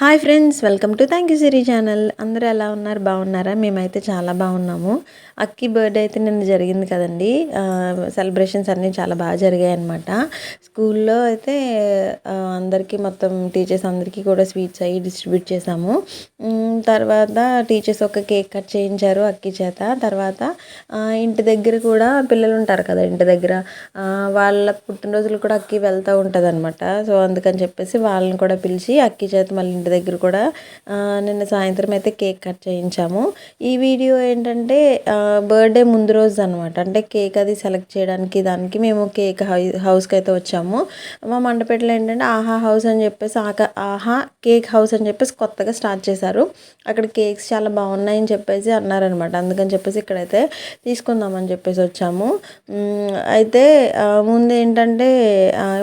Hi friends welcome to thank you Siri channel. అందరూ ఎలా ఉన్నారు? బాగున్నారా? మేమైతే చాలా బాగున్నాము. అక్కి బర్త్డే అయితే నిన్న జరిగింది కదండి. సెలబ్రేషన్స్ అన్నీ చాలా బాగా జరిగాయి అనమాట స్కూల్లో అయితే అందరికీ మొత్తం టీచర్స్ అందరికీ కూడా స్వీట్స్ అవి డిస్ట్రిబ్యూట్ చేసాము తర్వాత టీచర్స్ ఒక కేక్ కట్ చేయించారు అక్కి చేత. తర్వాత ఇంటి దగ్గర కూడా పిల్లలు ఉంటారు కదా ఇంటి దగ్గర. వాళ్ళ పుట్టినరోజులు కూడా అక్కి వెళ్తూ ఉంటుంది అనమాట సో అందుకని చెప్పేసి వాళ్ళని కూడా పిలిచి అక్కి చేత మళ్ళీ ఇంటి దగ్గర కూడా నిన్న సాయంత్రం అయితే కేక్ కట్ చేయించాము. ఈ వీడియో ఏంటంటే బర్త్డే ముందు రోజు అనమాట అంటే కేక్ అది సెలెక్ట్ చేయడానికి దానికి మేము కేక్ హౌ హౌస్కి అయితే వచ్చాము. మా మండపేటలో ఏంటంటే ఆహా హౌస్ అని చెప్పేసి ఆకా ఆహా కేక్ హౌస్ అని చెప్పేసి కొత్తగా స్టార్ట్ చేశారు. అక్కడ కేక్స్ చాలా బాగున్నాయని చెప్పేసి అన్నారనమాట అందుకని చెప్పేసి ఇక్కడైతే తీసుకుందామని చెప్పేసి వచ్చాము. అయితే ముందు ఏంటంటే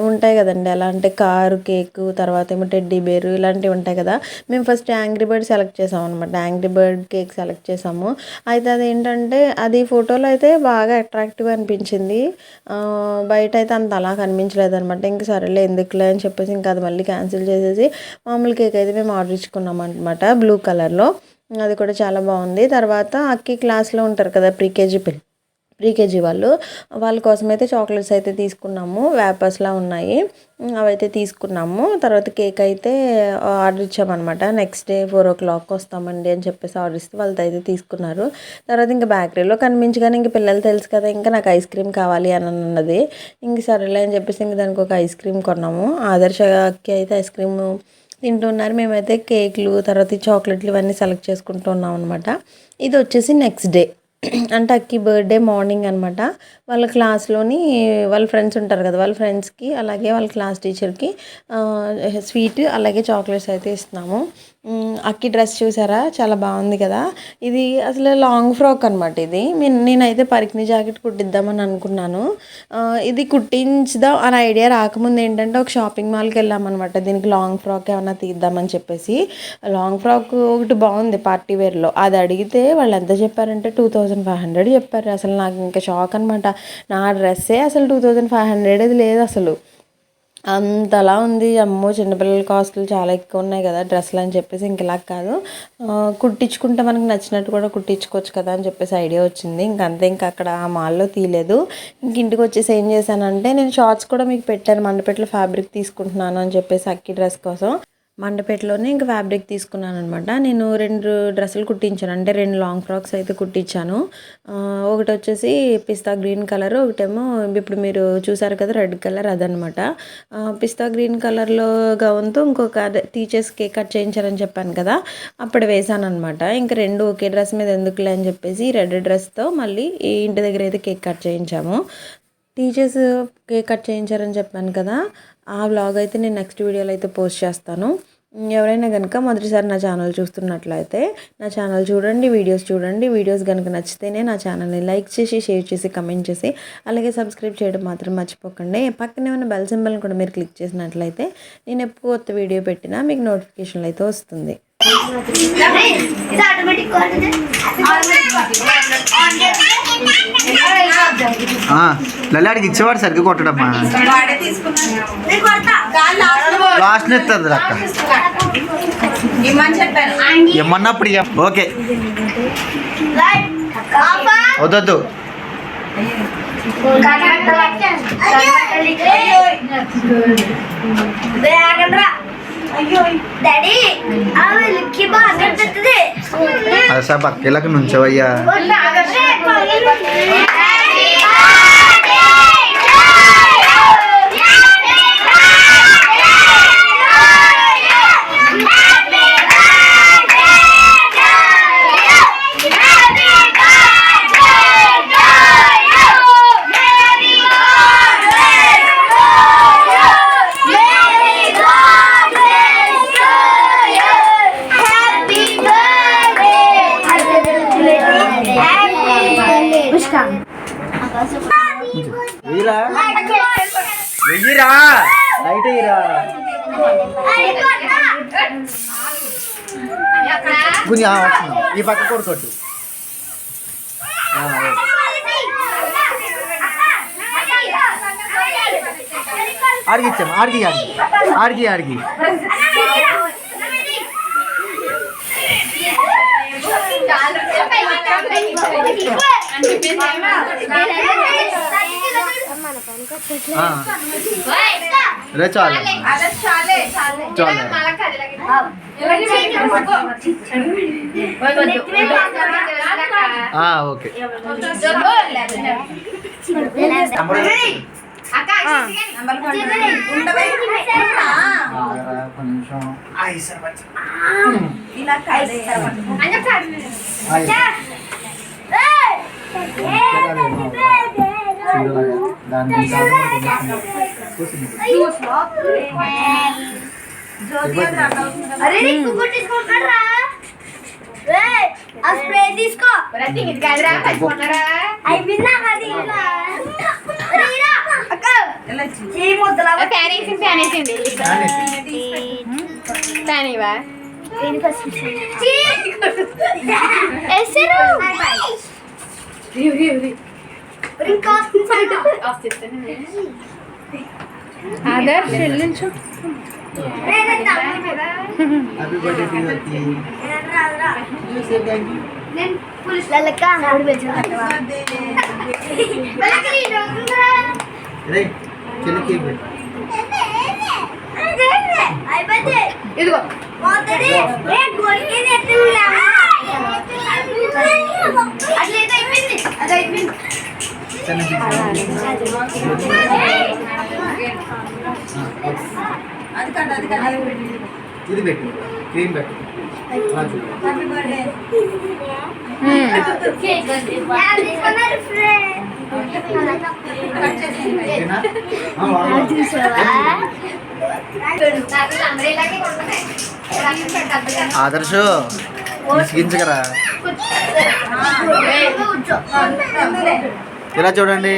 ఉంటాయి కదండి. ఎలా అంటే కారు కేక్ తర్వాత ఏమో టెడ్డీ బేరు ఇలాంటివి ఉంటాయి కదా మేము ఫస్ట్ యాంగ్రీ బర్డ్ సెలెక్ట్ చేసాం అనమాట యాంగ్రీ బర్డ్ కేక్ సెలెక్ట్ చేసాము. అయితే అది ఏంటంటే అది ఫోటోలో అయితే బాగా అట్రాక్టివ్ అనిపించింది. బయట అయితే అంత అలా కనిపించలేదు అనమాట ఇంక సరేలే ఎందుకులే అని చెప్పేసి ఇంకా అది మళ్ళీ క్యాన్సిల్ చేసేసి మామూలు కేక్ అయితే మేము ఆర్డర్ ఇచ్చుకున్నాం అనమాట బ్లూ కలర్లో అది కూడా చాలా బాగుంది. తర్వాత అక్కి క్లాస్లో ఉంటారు కదా ప్రీకేజీ పిల్ ప్రీకేజీ వాళ్ళు. వాళ్ళ కోసం అయితే చాక్లెట్స్ అయితే తీసుకున్నాము. వ్యాపర్స్లా ఉన్నాయి. అవైతే తీసుకున్నాము. తర్వాత కేక్ అయితే ఆర్డర్ ఇచ్చామన్నమాట. Next day four o'clock వస్తామండి అని చెప్పేసి ఆర్డర్ ఇస్తే వాళ్ళతో అయితే తీసుకున్నారు. తర్వాత ఇంకా బేకరీలో కనిపించగానే ఇంక పిల్లలు తెలుసు కదా ఇంకా నాకు ఐస్ క్రీమ్ కావాలి అని అన్నది. ఇంక సరేలే అని చెప్పేసి ఇంక దానికి ఒక ఐస్ క్రీమ్ కొన్నాము. ఆదర్శకి అయితే ఐస్ క్రీమ్ తింటున్నారు. మేమైతే కేక్లు తర్వాత చాక్లెట్లు ఇవన్నీ సెలెక్ట్ చేసుకుంటూ ఉన్నాం అనమాట ఇది వచ్చేసి నెక్స్ట్ డే అంటే అక్కి బర్త్డే మార్నింగ్ అనమాట వాళ్ళ క్లాస్లోని వాళ్ళ ఫ్రెండ్స్ ఉంటారు కదా వాళ్ళ ఫ్రెండ్స్కి అలాగే వాళ్ళ క్లాస్ టీచర్కి స్వీట్ అలాగే చాక్లెట్స్ అయితే ఇస్తున్నాము. అక్కి డ్రెస్ చూసారా? చాలా బాగుంది కదా. ఇది అసలు లాంగ్ ఫ్రాక్ అనమాట ఇది. నేనైతే పరికిని జాకెట్ కుట్టిద్దామని అనుకున్నాను. ఇది కుట్టించుదాం అనే ఐడియా రాకముందు ఏంటంటే ఒక షాపింగ్ మాల్కి వెళ్ళామన్నమాట. దీనికి లాంగ్ ఫ్రాక్ ఏమైనా తీద్దామని చెప్పేసి. లాంగ్ ఫ్రాక్ ఒకటి బాగుంది పార్టీ వేర్లో అది అడిగితే వాళ్ళు ఎంత చెప్పారంటే టూ థౌజండ్ ఫైవ్ హండ్రెడ్ చెప్పారు. అసలు నాకు ఇంకా షాక్ అనమాట నా డ్రెస్సే అసలు టూ థౌజండ్ ఫైవ్ హండ్రెడ్ అది లేదు అసలు. అంతలా ఉంది. అమ్మో చిన్నపిల్లల కాస్టులు చాలా ఎక్కువ ఉన్నాయి కదా డ్రెస్సులు అని చెప్పేసి ఇంక ఇలా కాదు. కుట్టించుకుంటే మనకు నచ్చినట్టు కూడా కుట్టించుకోవచ్చు కదా అని చెప్పేసి ఐడియా వచ్చింది. ఇంకంతే ఇంకా అక్కడ ఆ మాల్లో తీయలేదు. ఇంక ఇంటికి వచ్చేసి ఏం చేశానంటే నేను షార్ట్స్ కూడా మీకు పెట్టాను మండపెట్ల ఫ్యాబ్రిక్ తీసుకుంటున్నాను అని చెప్పేసి అక్కి డ్రెస్ కోసం. మండపేటలోనే ఇంకా ఫ్యాబ్రిక్ తీసుకున్నాను అనమాట నేను రెండు డ్రెస్సులు కుట్టించాను. అంటే రెండు లాంగ్ ఫ్రాక్స్ అయితే కుట్టించాను. ఒకటి వచ్చేసి పిస్తా గ్రీన్ కలర్ ఒకటేమో ఇప్పుడు మీరు చూసారు కదా రెడ్ కలర్ అదనమాట పిస్తా గ్రీన్ కలర్లో గౌన్తో ఇంకొక టీచర్స్కి టీచర్స్ కేక్ కట్ చేయించారని చెప్పాను కదా అప్పుడు వేసాను అనమాట ఇంకా రెండు ఒకే డ్రెస్ మీద ఎందుకులే అని చెప్పేసి రెడ్ డ్రెస్తో మళ్ళీ ఇంటి దగ్గర అయితే కేక్ కట్ చేయించాము. టీచర్స్ కేక్ కట్ చేయించారని చెప్పాను కదా ఆ వ్లాగ్ అయితే నేను నెక్స్ట్ వీడియోలో అయితే పోస్ట్ చేస్తాను. ఎవరైనా కనుక మొదటిసారి నా ఛానల్ చూస్తున్నట్లయితే నా ఛానల్ చూడండి వీడియోస్ చూడండి. వీడియోస్ కనుక నచ్చితేనే నా ఛానల్ని లైక్ చేసి షేర్ చేసి కమెంట్ చేసి అలాగే సబ్స్క్రైబ్ చేయడం మాత్రం మర్చిపోకండి. పక్కనే ఉన్న బెల్ సింబల్ని కూడా మీరు క్లిక్ చేసినట్లయితే నేను ఎప్పుడు కొత్త వీడియో పెట్టినా మీకు నోటిఫికేషన్లు అయితే వస్తుంది. ఇది ఆటోమేటిక్ ఆ, ఇచ్చేవాడు సరిగ్గా కొట్టడమ్మా. నేను కొడతా లాస్ట్ ఎత్తుంది అక్క. ఏమన్నప్పుడు ఇక ఓకే. వద్దొద్దు. డాడీ ఆమె సార్ పక్కేలాగా నుంచవయ్యా రా లైట్ ఇరా కొంచెం ఈ పక్క కొడుకొట్టు ఆడిగిచ్చాం ఆడిగి ఆడిగి ఆడిగి ఆడిగి అంటే రే చాలు. చాలు. ఆ, ఓకే. చీరలాగా దాన్ని స్ప్రే తీసుకో. ఫ్యాన్ ఆదర్శ్ చెల్లించు హ్యాపీ బర్త్డే ఇది పెట్టు. క్రీమ్ పెట్టు. ఆదర్శ విసిగించగరా ఇలా చూడండి?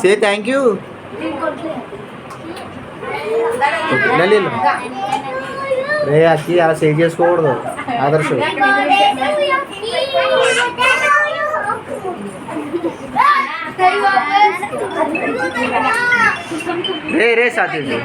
సే థ్యాంక్ యూ రే అక్కి అలా సేవ్ చేసుకోకూడదు. ఆదర్శ. రే రే సాధ్య మీరు